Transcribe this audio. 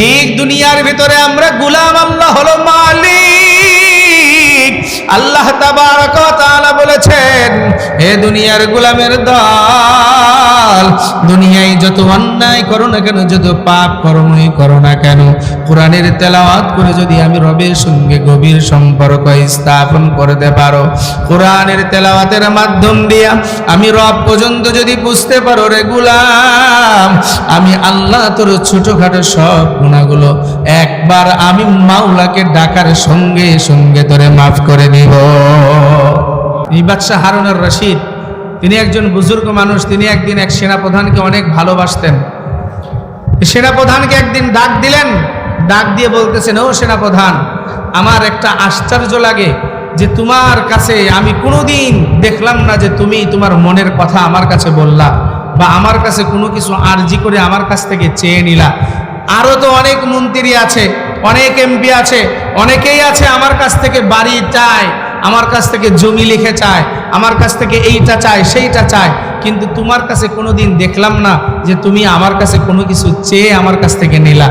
ঠিক দুনিয়ার ভিতরে আমরা গুলাম, আল্লাহ হলো মালিক। আল্লাহ তাবারক তাআলা বলেছেন, হে দুনিয়ার গুলামের দল দুনিয়ায় যত অন্যায় করো না কেন, যত পাপ কর্মই করো না কেন, কোরআনের তেলাওয়াত করে যদি আমি রবের সঙ্গে গভীর সম্পর্ক স্থাপন করতে পারো, কোরআনের তেলাওয়াতের মাধ্যম দিয়া আমি রব পর্যন্ত যদি বুঝতে পারো রে গুলাম, আমি আল্লাহ তোর ছোটখাটো সব গুণাগুলো একবার আমি মাওলাকে ডাকার সঙ্গে সঙ্গে তোরে মাফ করে দিব। এই বাদশাহ হারুনার রশিদ তিনি একজন বুজুর্গ মানুষ, তিনি একদিন এক সেনাপ্রধানকে অনেক ভালোবাসতেন। সেনাপ্রধানকে একদিন ডাক দিলেন, ডাক দিয়ে বলতেছেন, ও সেনাপ্রধান, আমার একটা আশ্চর্য লাগে যে তোমার কাছে আমি কোনোদিন দেখলাম না যে তুমি তোমার মনের কথা আমার কাছে বললা বা আমার কাছে কোনো কিছু আর্জি করে আমার কাছ থেকে চেয়ে নিলা। আরও তো অনেক মন্ত্রী আছে, অনেক এমপি আছে, অনেকেই আছে আমার কাছ থেকে বাড়ি চায় আমার কাছ থেকে জমি লিখে চায়, আমার কাছ থেকে এইটা চায়, সেইটা চায়, কিন্তু তোমার কাছে কোনোদিন দেখলাম না যে তুমি আমার কাছে কোনো কিছু চেয়ে আমার কাছ থেকে নিলা।